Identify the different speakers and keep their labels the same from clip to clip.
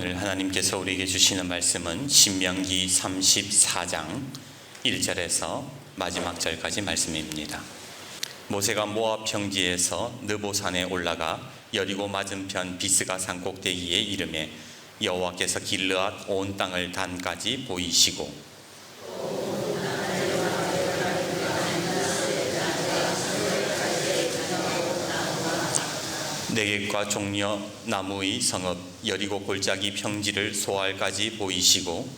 Speaker 1: 오늘 하나님께서 우리에게 주시는 말씀은 신명기 34장 1절에서 마지막 절까지 말씀입니다. 모세가 모압 평지에서 느보산에 올라가 여리고 맞은편 비스가 산 꼭대기에 이름에 여호와께서 길르앗 온 땅을 단까지 보이시고 내객과 종려 나무의 성읍 여리고 골짜기 평지를 소알까지 보이시고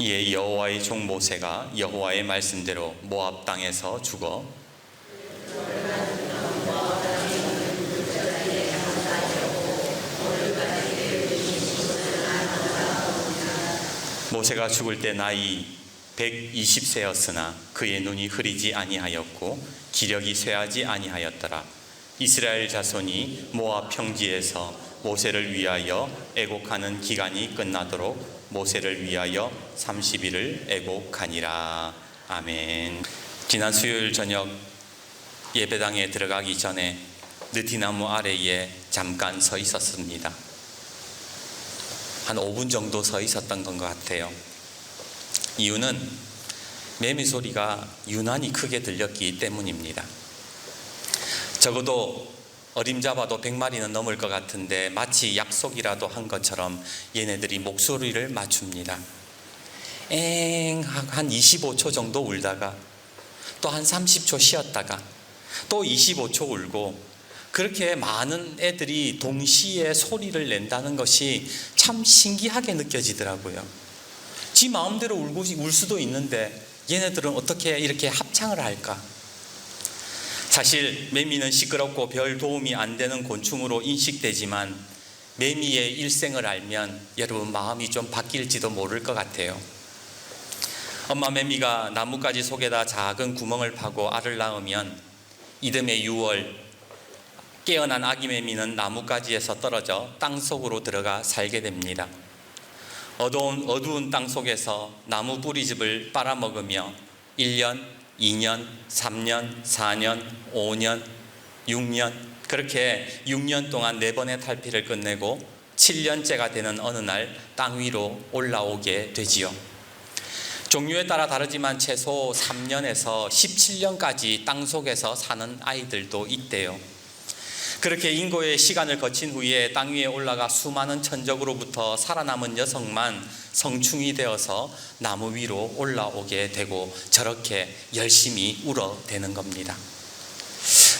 Speaker 1: 이에 여호와의 종 모세가 여호와의 말씀대로 모압 땅에서 죽어 모세가 죽을 때 나이 120세였으나 그의 눈이 흐리지 아니하였고 기력이 쇠하지 아니하였더라. 이스라엘 자손이 모압 평지에서 모세를 위하여 애곡하는 기간이 끝나도록 모세를 위하여 30일을 애곡하니라. 아멘. 지난 수요일 저녁 예배당에 들어가기 전에 느티나무 아래에 잠깐 서 있었습니다. 한 5분 정도 서 있었던 것 같아요. 이유는 매미 소리가 유난히 크게 들렸기 때문입니다. 적어도 어림잡아도 100마리는 넘을 것 같은데 마치 약속이라도 한 것처럼 얘네들이 목소리를 맞춥니다. 엥, 한 25초 정도 울다가 또 한 30초 쉬었다가 또 25초 울고 그렇게 많은 애들이 동시에 소리를 낸다는 것이 참 신기하게 느껴지더라고요. 지 마음대로 울고, 울 수도 있는데 얘네들은 어떻게 이렇게 합창을 할까? 사실 매미는 시끄럽고 별 도움이 안 되는 곤충으로 인식되지만 매미의 일생을 알면 여러분 마음이 좀 바뀔지도 모를 것 같아요. 엄마 매미가 나뭇가지 속에다 작은 구멍을 파고 알을 낳으면 이듬해 6월 깨어난 아기 매미는 나뭇가지에서 떨어져 땅 속으로 들어가 살게 됩니다. 어두운, 어두운 땅 속에서 나무 뿌리즙을 빨아먹으며 1년, 2년, 3년, 4년, 5년, 6년 그렇게 6년 동안 네 번의 탈피를 끝내고 7년째가 되는 어느 날 땅 위로 올라오게 되지요. 종류에 따라 다르지만 최소 3년에서 17년까지 땅 속에서 사는 아이들도 있대요. 그렇게 인고의 시간을 거친 후에 땅 위에 올라가 수많은 천적으로부터 살아남은 여성만 성충이 되어서 나무 위로 올라오게 되고 저렇게 열심히 울어대는 겁니다.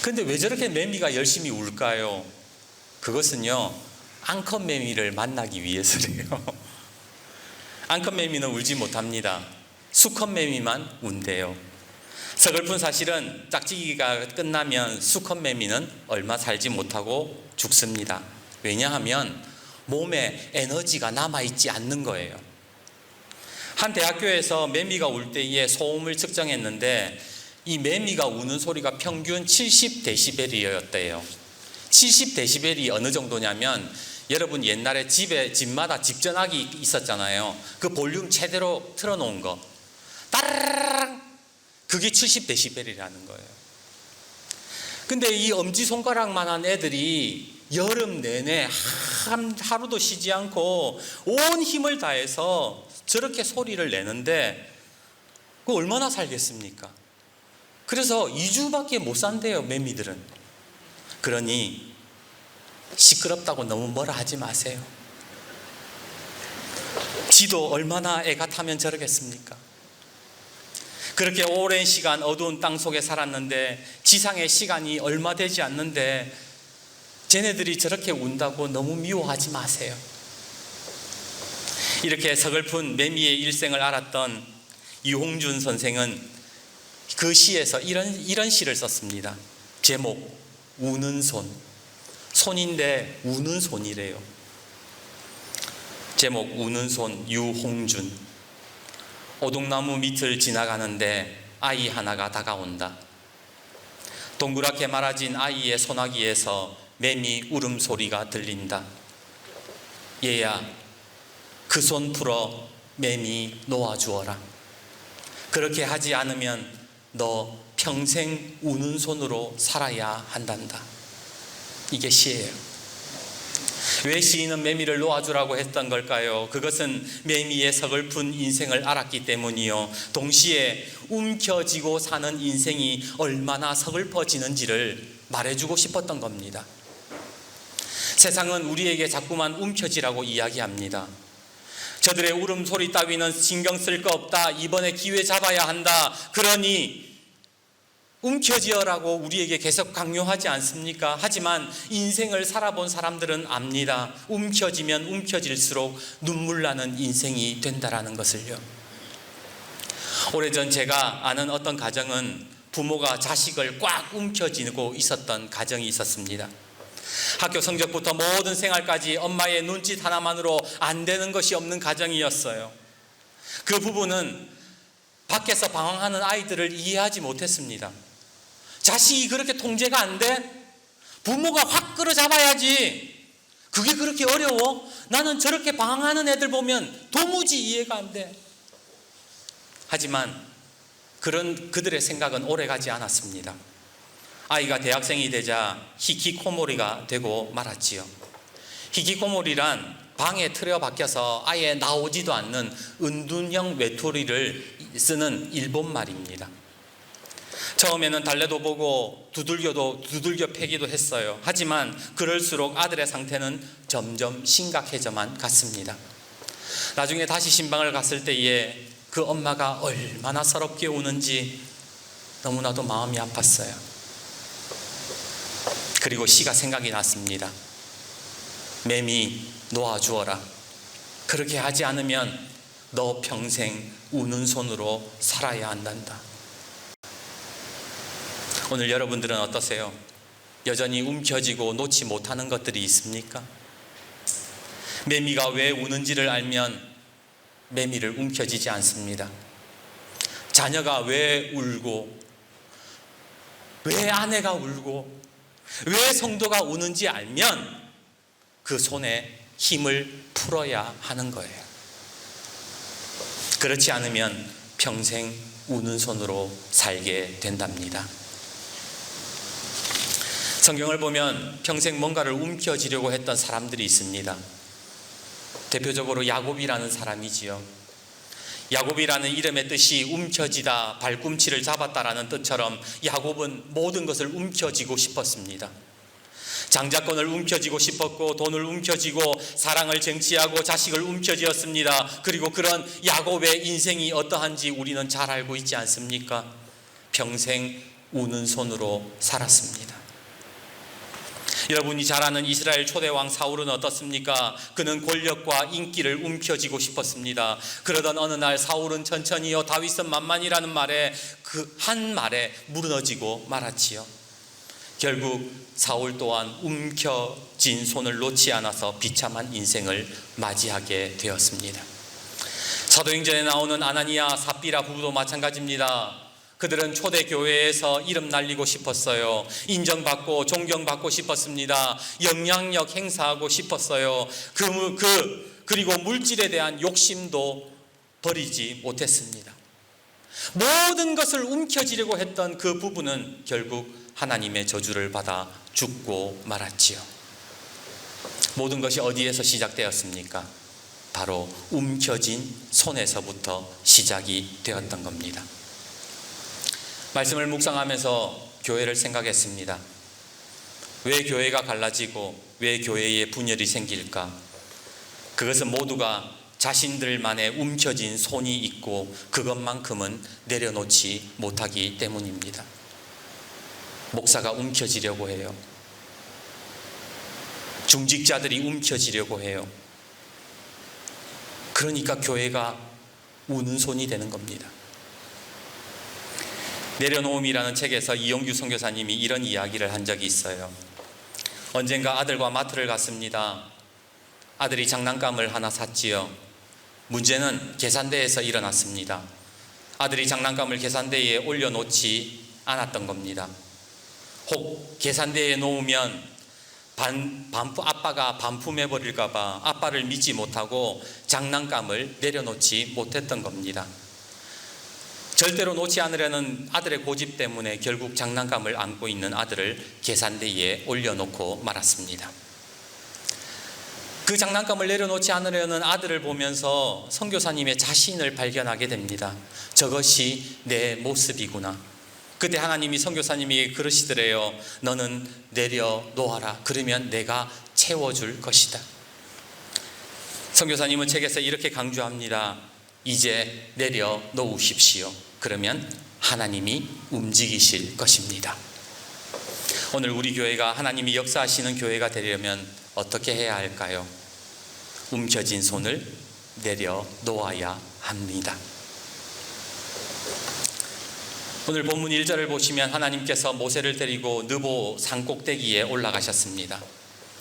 Speaker 1: 근데 왜 저렇게 매미가 열심히 울까요? 그것은요, 앙컷 매미를 만나기 위해서래요. 앙컷 매미는 울지 못합니다. 수컷 매미만 운대요. 서글픈 사실은 짝짓기가 끝나면 수컷 매미는 얼마 살지 못하고 죽습니다. 왜냐하면 몸에 에너지가 남아있지 않는 거예요. 한 대학교에서 매미가 울 때에 소음을 측정했는데 이 매미가 우는 소리가 평균 70데시벨이었대요. 70데시벨이 어느 정도냐면 여러분 옛날에 집에 집마다 집전화기 있었잖아요. 그 볼륨 최대로 틀어놓은 거. 따르르르 그게 70데시벨이라는 거예요. 근데 이 엄지손가락만한 애들이 여름 내내 한 하루도 쉬지 않고 온 힘을 다해서 저렇게 소리를 내는데 그 얼마나 살겠습니까? 그래서 2주밖에 못 산대요, 매미들은. 그러니 시끄럽다고 너무 뭐라 하지 마세요. 지도 얼마나 애가 타면 저러겠습니까? 그렇게 오랜 시간 어두운 땅 속에 살았는데 지상의 시간이 얼마 되지 않는데 쟤네들이 저렇게 운다고 너무 미워하지 마세요. 이렇게 서글픈 매미의 일생을 알았던 이홍준 선생은 그 시에서 이런, 이런 시를 썼습니다. 제목, 우는 손. 손인데 우는 손이래요. 제목, 우는 손, 유홍준. 오동나무 밑을 지나가는데 아이 하나가 다가온다. 동그랗게 말아진 아이의 소나기에서 매미 울음소리가 들린다. 얘야 그 손 풀어 매미 놓아주어라. 그렇게 하지 않으면 너 평생 우는 손으로 살아야 한단다. 이게 시예요. 왜 시인은 매미를 놓아주라고 했던 걸까요? 그것은 매미의 서글픈 인생을 알았기 때문이요. 동시에 움켜쥐고 사는 인생이 얼마나 서글퍼지는지를 말해주고 싶었던 겁니다. 세상은 우리에게 자꾸만 움켜쥐라고 이야기합니다. 저들의 울음소리 따위는 신경 쓸 거 없다. 이번에 기회 잡아야 한다. 그러니 움켜쥐어라고 우리에게 계속 강요하지 않습니까? 하지만 인생을 살아본 사람들은 압니다. 움켜쥐면 움켜질수록 눈물 나는 인생이 된다라는 것을요. 오래전 제가 아는 어떤 가정은 부모가 자식을 꽉 움켜쥐고 있었던 가정이 있었습니다. 학교 성적부터 모든 생활까지 엄마의 눈짓 하나만으로 안 되는 것이 없는 가정이었어요. 그 부부는 밖에서 방황하는 아이들을 이해하지 못했습니다. 자식이 그렇게 통제가 안 돼? 부모가 확 끌어잡아야지. 그게 그렇게 어려워? 나는 저렇게 방황하는 애들 보면 도무지 이해가 안 돼. 하지만 그런 그들의 생각은 오래 가지 않았습니다. 아이가 대학생이 되자 히키코모리가 되고 말았지요. 히키코모리란 방에 틀어 박혀서 아예 나오지도 않는 은둔형 외톨이를 쓰는 일본 말입니다. 처음에는 달래도 보고 두들겨도 두들겨 패기도 했어요. 하지만 그럴수록 아들의 상태는 점점 심각해져만 갔습니다. 나중에 다시 신방을 갔을 때에 그 엄마가 얼마나 서럽게 우는지 너무나도 마음이 아팠어요. 그리고 시가 생각이 났습니다. 매미 놓아주어라. 그렇게 하지 않으면 너 평생 우는 손으로 살아야 한단다. 오늘 여러분들은 어떠세요? 여전히 움켜쥐고 놓지 못하는 것들이 있습니까? 매미가 왜 우는지를 알면 매미를 움켜쥐지 않습니다. 자녀가 왜 울고, 왜 아내가 울고, 왜 성도가 우는지 알면 그 손에 힘을 풀어야 하는 거예요. 그렇지 않으면 평생 우는 손으로 살게 된답니다. 성경을 보면 평생 뭔가를 움켜쥐려고 했던 사람들이 있습니다. 대표적으로 야곱이라는 사람이지요. 야곱이라는 이름의 뜻이 움켜쥐다, 발꿈치를 잡았다라는 뜻처럼 야곱은 모든 것을 움켜쥐고 싶었습니다. 장자권을 움켜쥐고 싶었고 돈을 움켜쥐고 사랑을 쟁취하고 자식을 움켜쥐었습니다. 그리고 그런 야곱의 인생이 어떠한지 우리는 잘 알고 있지 않습니까? 평생 우는 손으로 살았습니다. 여러분이 잘 아는 이스라엘 초대왕 사울은 어떻습니까? 그는 권력과 인기를 움켜쥐고 싶었습니다. 그러던 어느 날 사울은 천천히요 다윗은 만만이라는 말에 그 한 말에 무너지고 말았지요. 결국 사울 또한 움켜진 손을 놓지 않아서 비참한 인생을 맞이하게 되었습니다. 사도행전에 나오는 아나니아 사피라 부부도 마찬가지입니다. 그들은 초대 교회에서 이름 날리고 싶었어요. 인정받고 존경받고 싶었습니다. 영향력 행사하고 싶었어요. 그, 그 그리고 물질에 대한 욕심도 버리지 못했습니다. 모든 것을 움켜쥐려고 했던 그 부부는 결국 하나님의 저주를 받아 죽고 말았지요. 모든 것이 어디에서 시작되었습니까? 바로 움켜진 손에서부터 시작이 되었던 겁니다. 말씀을 묵상하면서 교회를 생각했습니다. 왜 교회가 갈라지고 왜 교회에 분열이 생길까? 그것은 모두가 자신들만의 움켜진 손이 있고 그것만큼은 내려놓지 못하기 때문입니다. 목사가 움켜쥐려고 해요. 중직자들이 움켜쥐려고 해요. 그러니까 교회가 우는 손이 되는 겁니다. 내려놓음이라는 책에서 이용규 선교사님이 이런 이야기를 한 적이 있어요. 언젠가 아들과 마트를 갔습니다. 아들이 장난감을 하나 샀지요. 문제는 계산대에서 일어났습니다. 아들이 장난감을 계산대에 올려놓지 않았던 겁니다. 혹 계산대에 놓으면 반, 반품, 아빠가 반품해 버릴까봐 아빠를 믿지 못하고 장난감을 내려놓지 못했던 겁니다. 절대로 놓지 않으려는 아들의 고집 때문에 결국 장난감을 안고 있는 아들을 계산대에 올려놓고 말았습니다. 그 장난감을 내려놓지 않으려는 아들을 보면서 선교사님의 자신을 발견하게 됩니다. 저것이 내 모습이구나. 그때 하나님이 선교사님에게 그러시더래요. 너는 내려놓아라. 그러면 내가 채워줄 것이다. 선교사님은 책에서 이렇게 강조합니다. 이제 내려놓으십시오. 그러면 하나님이 움직이실 것입니다. 오늘 우리 교회가 하나님이 역사하시는 교회가 되려면 어떻게 해야 할까요? 움켜진 손을 내려 놓아야 합니다. 오늘 본문 1절을 보시면 하나님께서 모세를 데리고 느보 산꼭대기에 올라가셨습니다.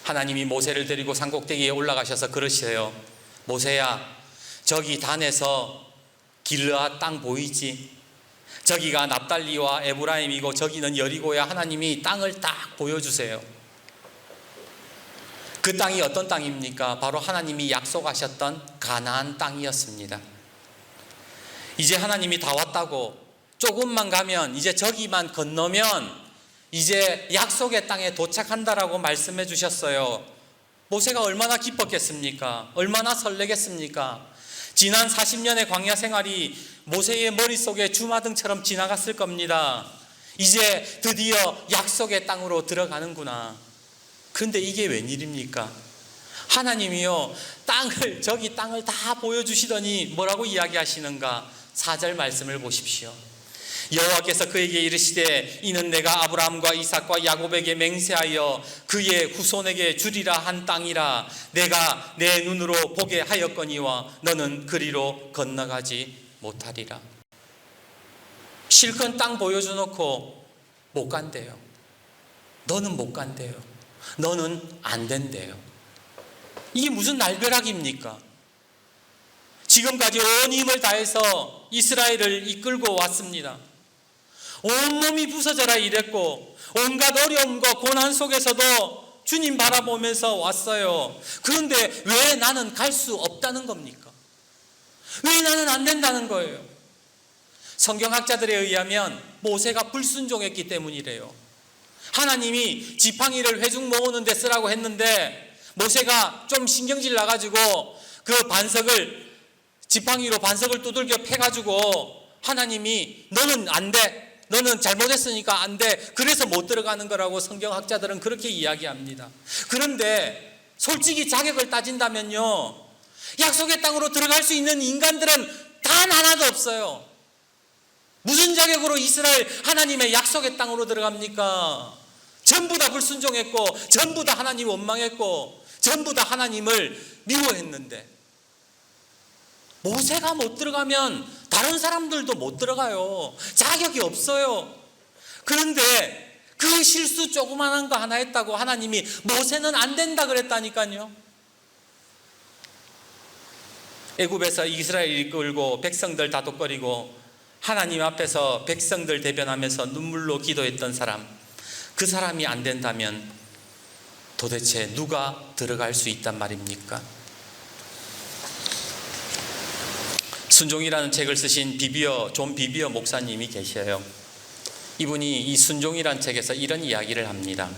Speaker 1: 하나님이 모세를 데리고 산꼭대기에 올라가셔서 그러세요. 모세야, 저기 단에서 길르아 땅 보이지? 저기가 납달리와 에브라임이고 저기는 여리고야 하나님이 땅을 딱 보여주세요. 그 땅이 어떤 땅입니까? 바로 하나님이 약속하셨던 가나안 땅이었습니다. 이제 하나님이 다 왔다고 조금만 가면 이제 저기만 건너면 이제 약속의 땅에 도착한다라고 말씀해 주셨어요. 모세가 얼마나 기뻤겠습니까? 얼마나 설레겠습니까? 지난 40년의 광야 생활이 모세의 머릿속에 주마등처럼 지나갔을 겁니다. 이제 드디어 약속의 땅으로 들어가는구나. 근데 이게 웬일입니까? 하나님이요, 땅을, 저기 땅을 다 보여주시더니 뭐라고 이야기하시는가? 4절 말씀을 보십시오. 여호와께서 그에게 이르시되 이는 내가 아브라함과 이삭과 야곱에게 맹세하여 그의 후손에게 주리라 한 땅이라 내가 내 눈으로 보게 하였거니와 너는 그리로 건너가지 못하리라. 실컷 땅 보여줘 놓고 못 간대요. 너는 못 간대요. 너는 안 된대요. 이게 무슨 날벼락입니까? 지금까지 온 힘을 다해서 이스라엘을 이끌고 왔습니다. 온몸이 부서져라 이랬고 온갖 어려움과 고난 속에서도 주님 바라보면서 왔어요. 그런데 왜 나는 갈 수 없다는 겁니까? 왜 나는 안 된다는 거예요? 성경학자들에 의하면 모세가 불순종했기 때문이래요. 하나님이 지팡이를 회중 모으는 데 쓰라고 했는데 모세가 좀 신경질 나가지고 그 반석을 지팡이로 반석을 두들겨 패가지고 하나님이 너는 안 돼. 너는 잘못했으니까 안 돼. 그래서 못 들어가는 거라고 성경학자들은 그렇게 이야기합니다. 그런데 솔직히 자격을 따진다면요. 약속의 땅으로 들어갈 수 있는 인간들은 단 하나도 없어요. 무슨 자격으로 이스라엘 하나님의 약속의 땅으로 들어갑니까? 전부 다 불순종했고, 전부 다 하나님 원망했고, 전부 다 하나님을 미워했는데, 모세가 못 들어가면 다른 사람들도 못 들어가요. 자격이 없어요. 그런데 그 실수 조그만한 거 하나 했다고 하나님이 모세는 안 된다 그랬다니까요. 애굽에서 이스라엘 이끌고 백성들 다독거리고 하나님 앞에서 백성들 대변하면서 눈물로 기도했던 사람 그 사람이 안 된다면 도대체 누가 들어갈 수 있단 말입니까? 순종이라는 책을 쓰신 비비어 존 비비어 목사님이 계셔요. 이분이 이 순종이라는 책에서 이런 이야기를 합니다.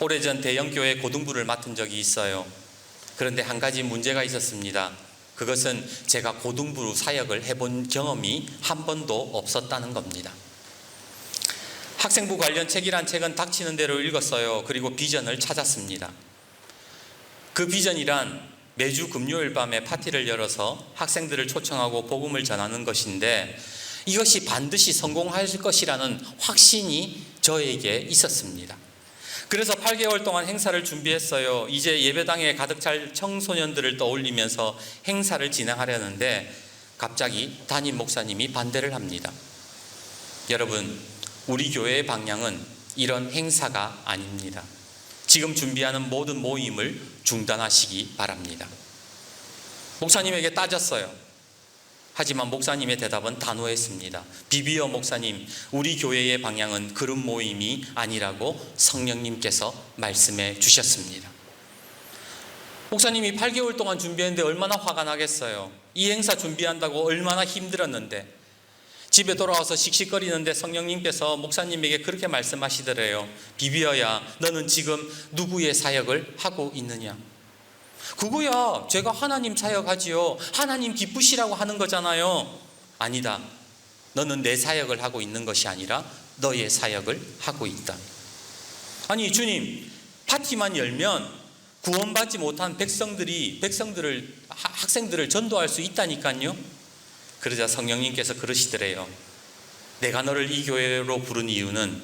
Speaker 1: 오래전 대형 교회 고등부를 맡은 적이 있어요. 그런데 한 가지 문제가 있었습니다. 그것은 제가 고등부 사역을 해본 경험이 한 번도 없었다는 겁니다. 학생부 관련 책이란 책은 닥치는 대로 읽었어요. 그리고 비전을 찾았습니다. 그 비전이란 매주 금요일 밤에 파티를 열어서 학생들을 초청하고 복음을 전하는 것인데 이것이 반드시 성공할 것이라는 확신이 저에게 있었습니다. 그래서 8개월 동안 행사를 준비했어요. 이제 예배당에 가득 찰 청소년들을 떠올리면서 행사를 진행하려는데 갑자기 담임 목사님이 반대를 합니다. 여러분, 우리 교회의 방향은 이런 행사가 아닙니다. 지금 준비하는 모든 모임을 중단하시기 바랍니다. 목사님에게 따졌어요. 하지만 목사님의 대답은 단호했습니다. 비비어 목사님, 우리 교회의 방향은 그런 모임이 아니라고 성령님께서 말씀해 주셨습니다. 목사님이 8개월 동안 준비했는데 얼마나 화가 나겠어요. 이 행사 준비한다고 얼마나 힘들었는데 집에 돌아와서 씩씩거리는데 성령님께서 목사님에게 그렇게 말씀하시더래요. 비비어야, 너는 지금 누구의 사역을 하고 있느냐? 그거야, 제가 하나님 사역하지요. 하나님 기쁘시라고 하는 거잖아요. 아니다. 너는 내 사역을 하고 있는 것이 아니라 너의 사역을 하고 있다. 아니, 주님, 파티만 열면 구원받지 못한 백성들이, 백성들을, 하- 학생들을 전도할 수 있다니까요. 그러자 성령님께서 그러시더래요. 내가 너를 이 교회로 부른 이유는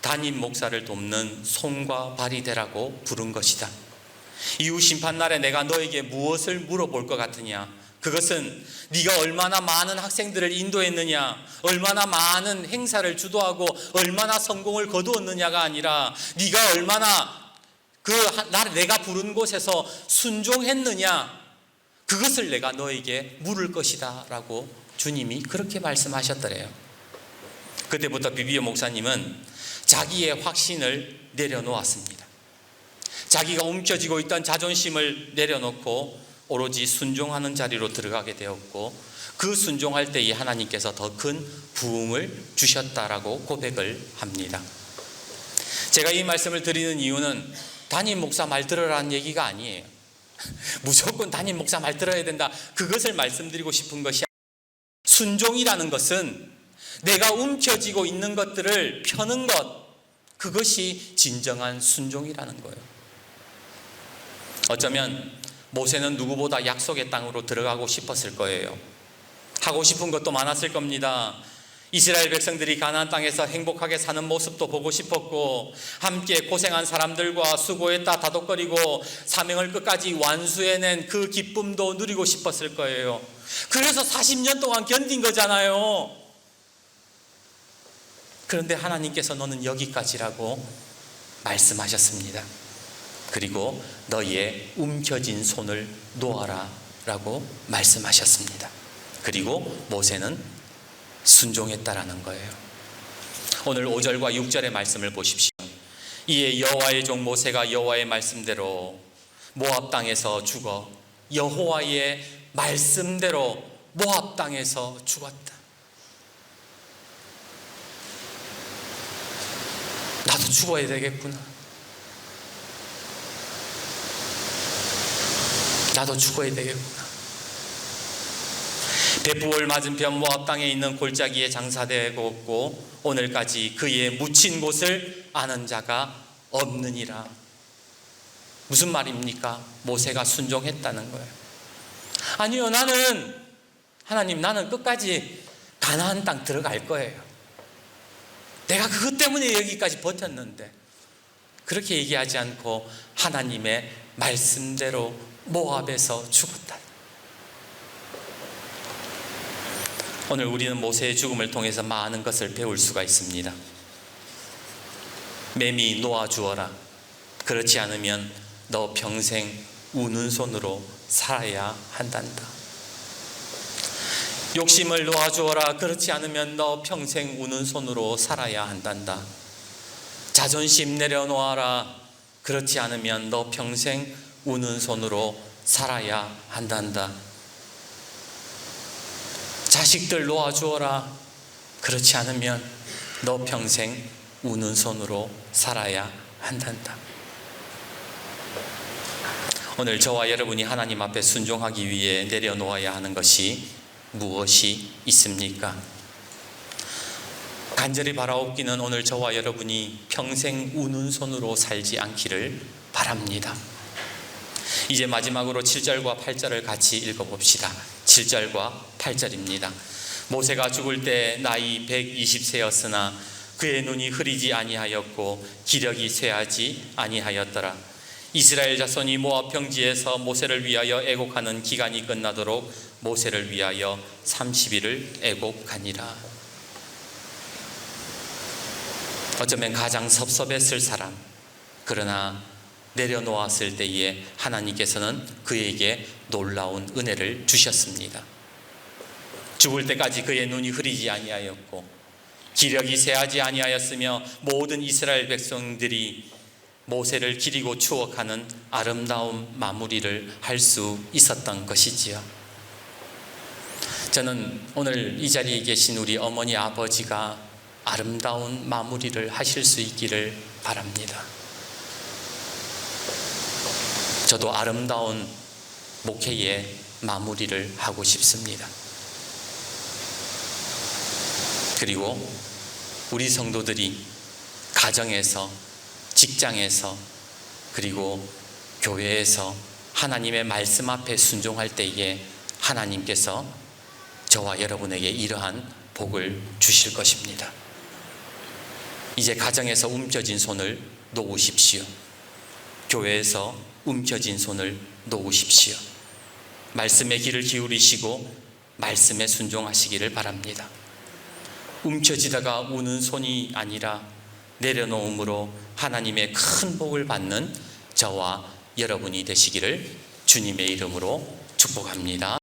Speaker 1: 담임 목사를 돕는 손과 발이 되라고 부른 것이다. 이후 심판날에 내가 너에게 무엇을 물어볼 것 같으냐? 그것은 네가 얼마나 많은 학생들을 인도했느냐, 얼마나 많은 행사를 주도하고 얼마나 성공을 거두었느냐가 아니라 네가 얼마나 그 나 내가 부른 곳에서 순종했느냐, 그것을 내가 너에게 물을 것이다 라고 주님이 그렇게 말씀하셨더래요. 그때부터 비비오 목사님은 자기의 확신을 내려놓았습니다. 자기가 움켜쥐고 있던 자존심을 내려놓고 오로지 순종하는 자리로 들어가게 되었고 그 순종할 때에 하나님께서 더 큰 부흥을 주셨다라고 고백을 합니다. 제가 이 말씀을 드리는 이유는 담임 목사 말 들으라는 얘기가 아니에요. 무조건 담임 목사 말 들어야 된다. 그것을 말씀드리고 싶은 것이 순종이라는 것은 내가 움켜쥐고 있는 것들을 펴는 것 그것이 진정한 순종이라는 거예요. 어쩌면 모세는 누구보다 약속의 땅으로 들어가고 싶었을 거예요. 하고 싶은 것도 많았을 겁니다. 이스라엘 백성들이 가나안 땅에서 행복하게 사는 모습도 보고 싶었고 함께 고생한 사람들과 수고했다 다독거리고 사명을 끝까지 완수해낸 그 기쁨도 누리고 싶었을 거예요. 그래서 40년 동안 견딘 거잖아요. 그런데 하나님께서 너는 여기까지라고 말씀하셨습니다. 그리고 너희의 움켜진 손을 놓아라 라고 말씀하셨습니다. 그리고 모세는 순종했다라는 거예요. 오늘 5절과 6절의 말씀을 보십시오. 이에 여호와의 종 모세가 여호와의 말씀대로 모압 땅에서 죽어 여호와의 말씀대로 모압 땅에서 죽었다. 나도 죽어야 되겠구나. 나도 죽어야 되겠구나. 베푸올 맞은편 모압 땅에 있는 골짜기에 장사되고 오늘까지 그의 묻힌 곳을 아는 자가 없느니라. 무슨 말입니까? 모세가 순종했다는 거예요. 아니요, 나는 하나님 나는 끝까지 가나안 땅 들어갈 거예요. 내가 그것 때문에 여기까지 버텼는데 그렇게 얘기하지 않고 하나님의 말씀대로 모압에서 죽었다. 오늘 우리는 모세의 죽음을 통해서 많은 것을 배울 수가 있습니다. 매미 놓아 주어라. 그렇지 않으면 너 평생 우는 손으로 살아야 한단다. 욕심을 놓아 주어라. 그렇지 않으면 너 평생 우는 손으로 살아야 한단다. 자존심 내려놓아라. 그렇지 않으면 너 평생 우는 손으로 살아야 한단다. 자식들 놓아주어라. 그렇지 않으면 너 평생 우는 손으로 살아야 한단다. 오늘 저와 여러분이 하나님 앞에 순종하기 위해 내려놓아야 하는 것이 무엇이 있습니까? 간절히 바라옵기는 오늘 저와 여러분이 평생 우는 손으로 살지 않기를 바랍니다. 이제 마지막으로 7절과 8절을 같이 읽어봅시다. 7절과 8절입니다. 모세가 죽을 때 나이 120세였으나 그의 눈이 흐리지 아니하였고 기력이 쇠하지 아니하였더라. 이스라엘 자손이 모압 평지에서 모세를 위하여 애곡하는 기간이 끝나도록 모세를 위하여 30일을 애곡하니라. 어쩌면 가장 섭섭했을 사람 그러나 내려놓았을 때에 하나님께서는 그에게 놀라운 은혜를 주셨습니다. 죽을 때까지 그의 눈이 흐리지 아니하였고 기력이 새하지 아니하였으며 모든 이스라엘 백성들이 모세를 기리고 추억하는 아름다운 마무리를 할 수 있었던 것이지요. 저는 오늘 이 자리에 계신 우리 어머니 아버지가 아름다운 마무리를 하실 수 있기를 바랍니다. 저도 아름다운 목회의 마무리를 하고 싶습니다. 그리고 우리 성도들이 가정에서, 직장에서, 그리고 교회에서 하나님의 말씀 앞에 순종할 때에 하나님께서 저와 여러분에게 이러한 복을 주실 것입니다. 이제 가정에서 움켜진 손을 놓으십시오. 교회에서 움켜진 손을 놓으십시오. 말씀의 귀를 기울이시고 말씀에 순종하시기를 바랍니다. 움켜지다가 우는 손이 아니라 내려놓음으로 하나님의 큰 복을 받는 저와 여러분이 되시기를 주님의 이름으로 축복합니다.